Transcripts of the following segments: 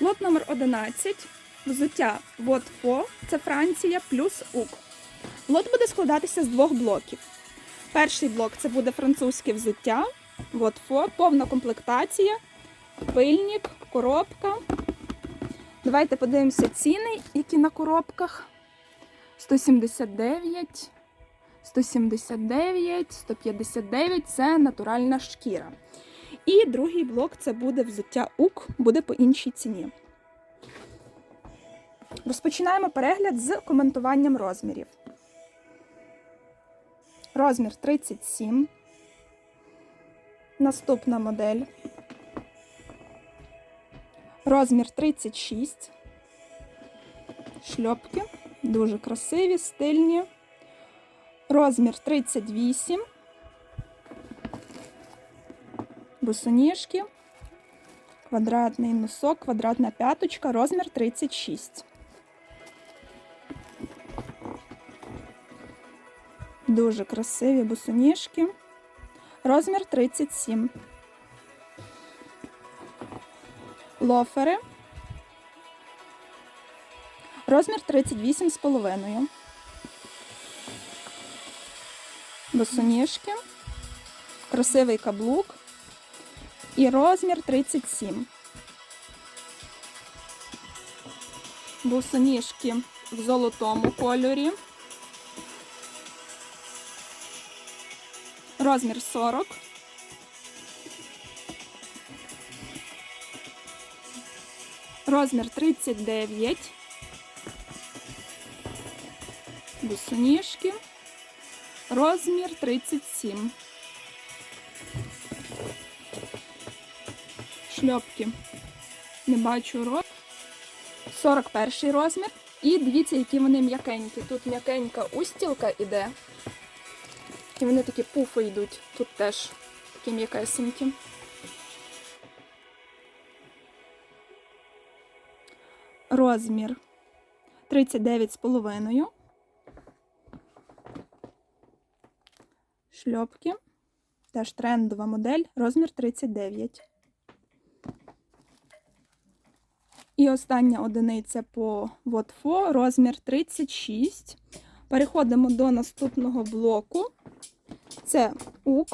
Лот номер 11. Взуття Вотфо, це Франція плюс УК. Лот буде складатися з двох блоків. Перший блок це буде французьке взуття, Вотфо, повна комплектація, пильник, коробка. Давайте подивимося ціни, які на коробках. 179, 179, 159 це натуральна шкіра. І другий блок це буде взуття УК, буде по іншій ціні. Розпочинаємо перегляд з коментуванням розмірів. Розмір 37. Наступна модель. Розмір 36. Шльопки. Дуже красиві, стильні. Розмір 38. Босоніжки. Квадратний носок, квадратна п'яточка, розмір 36. Дуже красиві босоніжки. Розмір 37. Лофери. Розмір 38 з половиною. Босоніжки. Красивий каблук. І розмір 37. Босоніжки в золотому кольорі. Розмір 40. Розмір 39. Босоніжки. Розмір 37. Шльопки. Не бачу роз. 41 розмір. І дивіться, які вони м'якенькі. Тут м'якенька устілка іде. І вони такі пуфи йдуть. Тут теж такі м'якесенькі. Розмір 39,5. Шльопки. Теж трендова модель. Розмір 39. І остання одиниця по Вотфо, розмір 36. Переходимо до наступного блоку. Це УК.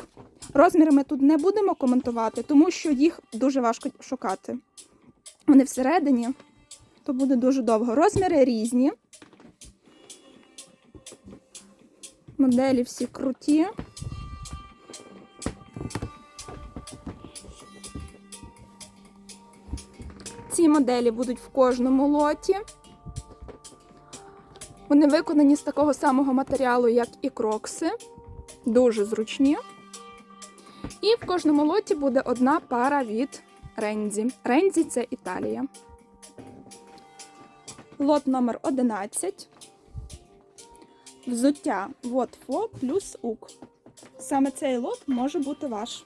Розміри ми тут не будемо коментувати, тому що їх дуже важко шукати. Вони всередині, то буде дуже довго. Розміри різні. Моделі всі круті. Ці моделі будуть в кожному лоті. Вони виконані з такого самого матеріалу, як і крокси. Дуже зручні. І в кожному лоті буде одна пара від Рензі. Рензі це Італія. Лот номер 11. Взуття Вотфо плюс УК. Саме цей лот може бути ваш.